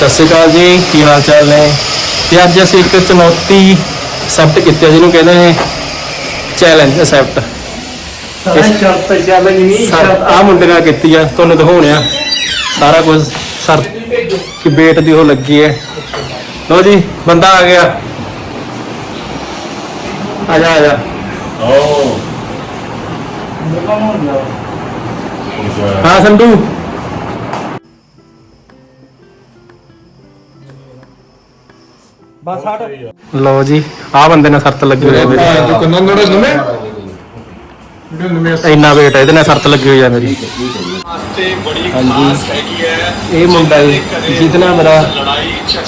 ਸਤਿ ਸ਼੍ਰੀ ਅਕਾਲ ਜੀ ਕੀ ਹਾਲ ਚਾਲ ਨੇ? ਤੇ ਅੱਜ ਅਸੀਂ ਇੱਕ ਚੁਣੌਤੀ ਸੈਪਟ ਕੀਤੀ ਹੈ ਜਿਹਨੂੰ ਕਹਿੰਦੇ ਨੇ ਚੈਲੰਜ ਸੈਪਟ ਸ਼ਰਤ ਚੱਲ ਨਹੀਂ ਆ ਮੁੰਡੇ ਨਾਲ ਕੀਤੀ ਆ ਤੁਹਾਨੂੰ ਦਿਖਾਉਣਿਆ ਸਾਰਾ ਕੁਝ ਸਰ ਕਿ ਵੇਟ ਦੀ ਉਹ ਲੱਗੀ ਹੈ। ਲੋ ਜੀ ਬੰਦਾ ਆ ਗਿਆ। ਆ ਜਾ ਆ ਜਾ। ਹਾਂ ਸੰਧੂ। ਬਸ ਹਟ। ਲੋ ਜੀ ਆ ਬੰਦੇ ਨਾਲ ਸ਼ਰਤ ਲੱਗੀ ਹੋਈ ਹੈ ਮੇਰੀ। ਕਿੰਨਾ ਨੋੜਾ ਨਵੇਂ ਇੰਨਾ ਵੇਟ ਹੈ ਇਹਦੇ ਨਾਲ ਸ਼ਰਤ ਲੱਗੀ ਹੋਈ ਹੈ ਮੇਰੀ। ਹਾਂਜੀ। ਇਹ ਮੁੰਡਾ ਜੀ, ਜਿਹਦੇ ਨਾਲ ਮੇਰਾ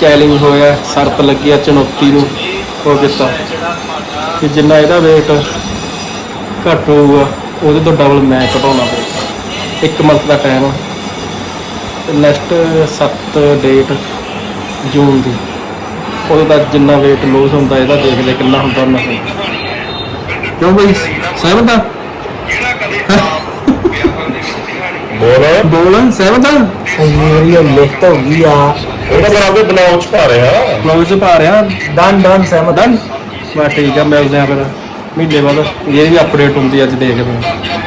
ਚੈਲੰਜ ਹੋਇਆ ਸ਼ਰਤ ਲੱਗੀ ਆ, ਚੁਣੌਤੀ ਨੂੰ ਉਹ ਕੀਤਾ। ਕਿ ਜਿੰਨਾ ਇਹਦਾ ਵੇਟ ਘੱਟ ਹੋਊਗਾ, ਉਹਦੇ ਤੋਂ ਡਬਲ ਮੈਂ ਘਟਾਉਣਾ ਪਊਗਾ ਇੱਕ ਮੰਥ ਦਾ ਟਾਈਮ ਨੈਕਸਟ 7 ਡੇਟ ਜੂਨ ਦੀ। ਉਦੋਂ ਤੱਕ ਜਿੰਨਾ weight ਲੋਸ ਹੁੰਦਾ ਇਹਦਾ ਦੇਖ ਲੈ ਕਿੰਨਾ ਹੁੰਦਾ ਉਹਨਾਂ ਕਿਉਂ ਬਈ? ਸਹਿਮਤ ਆ ਬੋਲ। ਬੋਲ ਸਹਿਮਤ ਆ ਮੇਰੀ ਲਿਖਤ ਹੋ ਗਈ ਆ ਇਹਦਾ ਪਰ ਆਪਦੇ ਬਲੌਗ ਚ ਪਾ ਰਿਹਾ। ਬਲੌਗ ਚ ਪਾ ਰਿਹਾ। ਡਨ ਡਨ ਸਹਿਮਤ ਡਨ ਬਸ ਠੀਕ ਆ ਮਿਲਦੇ ਆ ਫਿਰ ਮਹੀਨੇ ਬਾਅਦ। ਇਹ ਵੀ ਅਪਡੇਟ ਹੁੰਦੀ ਅੱਜ ਦੇਖਦੇ ਹਾਂ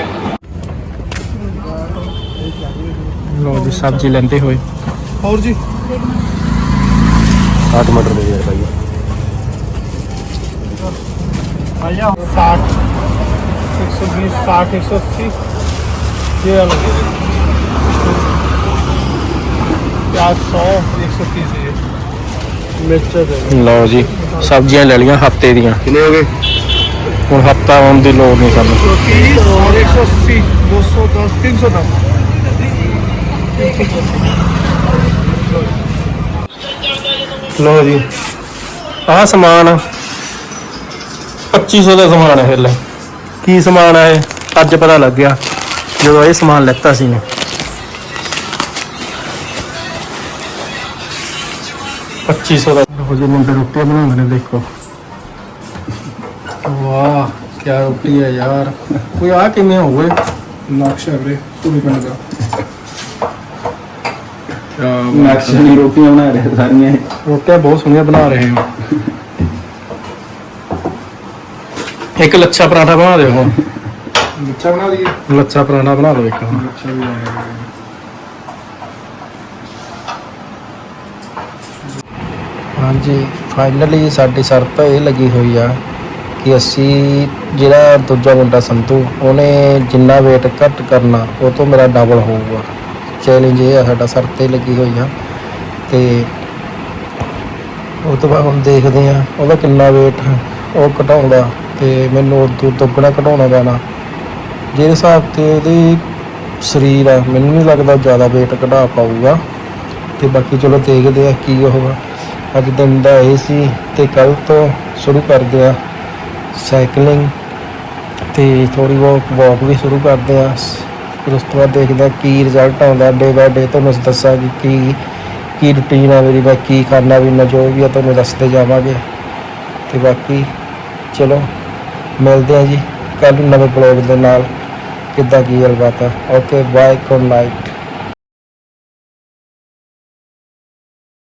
ਲੋ ਜੀ ਸਬਜ਼ੀ ਲੈਂਦੇ ਹੋਏ। ਹੋਰ ਜੀ? 8 ਮਟਰ ਦੇ ਯਾਰ ਭਾਈ आया साठ एक सौ बीस साठ एक सौ अस्सी ये अलग है प्याज सौ एक सौ तीस है मिर्च दे ਲਓ ਜੀ ਸਬਜ਼ੀਆਂ ਲੈ ਲਈਆਂ ਹਫਤੇ ਦੀਆਂ ਕਿੰਨੇ ਹੋ ਗਏ ਹੁਣ ਹਫਤਾ ਆਉਣ ਦੀ ਲੋੜ ਨਹੀਂ ਸਾਨੂੰ सौ तीस और एक सौ अस्सी दो सौ दस तीन सौ दस ਲਓ ਜੀ। ਆਹ ਸਮਾਨ 2500 ਦਾ ਸਮਾਨ ਹੈ ਲੈ। ਕੀ ਸਮਾਨ ਹੈ ਇਹ? ਅੱਜ ਪਤਾ ਲੱਗਿਆ ਜਦੋਂ ਇਹ ਸਮਾਨ ਲੈਤਾ ਸੀ ਨੇ 2500 ਦਾ। ਉਹ ਜੀ ਮੁੰਡੇ ਰੋਟੀਆਂ ਬਣਾਉਂਦੇ ਨੇ ਦੇਖੋ। ਵਾਹ ਕੀ ਰੋਟੀ ਹੈ ਯਾਰ। ਕੋਈ ਆ ਕਿਵੇਂ ਹੋਵੇ? ਨਕਸ਼ਾ ਵੀਰੇ ਤੂੰ ਵੀ ਬਣਾ ਜਾ ਮੈਕਸਿਮਮ ਰੋਟੀਆਂ ਬਣਾ ਰਹੇ ਸਾਰੀਆਂ ਇਹ। ਬਹੁਤ ਸੋਹਣੀਆਂ ਬਣਾ ਰਹੇ ਹੋ। ਇੱਕ ਲੱਛਾ ਪਰਾਂਠਾ ਬਣਾ ਦਿਓ। ਹੁਣ ਮਿੱਠਾ ਬਣਾ ਲਈਏ ਲੱਛਾ ਪਰਾਂਠਾ ਬਣਾ ਦਿਓ ਇੱਕ। ਹੁਣ ਹਾਂਜੀ ਫਾਈਨਲੀ ਸਾਡੀ ਸ਼ਰਤ ਇਹ ਲੱਗੀ ਹੋਈ ਆ ਕਿ ਅਸੀਂ ਜਿਹੜਾ ਦੂਜਾ ਮੁੰਡਾ ਸੰਤੂ ਉਹਨੇ ਜਿੰਨਾ weight ਘੱਟ ਕਰਨਾ ਉਹ ਤੋਂ ਮੇਰਾ ਡਬਲ ਹੋਊਗਾ। ਚੈਲੰਜ ਇਹ ਆ, ਸਾਡਾ ਸਰ 'ਤੇ ਲੱਗੀ ਹੋਈ ਆ। ਤੇ ਉਹ ਤੋਂ ਬਾਅਦ ਹੁਣ ਦੇਖਦੇ ਆ ਉਹਦਾ ਕਿੰਨਾ weight ਉਹ ਘਟਾਉਂਦਾ ਤੇ ਮੈਨੂੰ ਉਹ ਤੋਂ ਦੁੱਗਣਾ ਘਟਾਉਣਾ ਪੈਣਾ। ਜਿਹੜੇ ਹਿਸਾਬ ਤੇ ਉਹਦੀ ਸਰੀਰ ਆ, ਮੈਨੂੰ ਨਹੀਂ ਲੱਗਦਾ ਜ਼ਿਆਦਾ weight ਘਟਾ ਪਾਊਗਾ। ਤੇ ਬਾਕੀ ਚਲੋ ਦੇਖਦੇ ਆ ਕੀ ਹੋਊਗਾ ਅੱਜ ਦਿਨ ਦਾ ਇਹ ਸੀ ਤੇ ਕੱਲ ਤੋਂ ਸ਼ੁਰੂ ਕਰਦੇ ਆ ਸਾਈਕਲਿੰਗ ਤੇ ਥੋੜੀ ਬਹੁਤ ਵਾਕ ਵੀ ਸ਼ੁਰੂ ਕਰਦੇ ਆ। ਫਿਰ ਉਸ ਤੋਂ ਬਾਅਦ ਦੇਖਦੇ ਆ ਕੀ ਰਿਜ਼ਲਟ ਆਉਂਦਾ ਡੇ ਬਾਏ ਡੇ ਤੁਹਾਨੂੰ ਅਸੀਂ ਦੱਸਾਂਗੇ ਕੀ ਕੀ ਰੁਟੀਨ ਆ ਮੇਰੀ ਬਾਕੀ ਕੀ ਕਰਨਾ ਵੀ ਮੈਂ ਜੋ ਵੀ ਆ ਤੁਹਾਨੂੰ ਦੱਸਦੇ ਜਾਵਾਂਗੇ। ਤੇ ਬਾਕੀ ਚਲੋ, ਮਿਲਦੇ ਆ ਜੀ ਕੱਲ ਨਵੇਂ ਬਲੌਗ ਦੇ ਨਾਲ। ਕਿੱਦਾਂ ਕੀ ਗੱਲਬਾਤ ਆ? Okay bye good night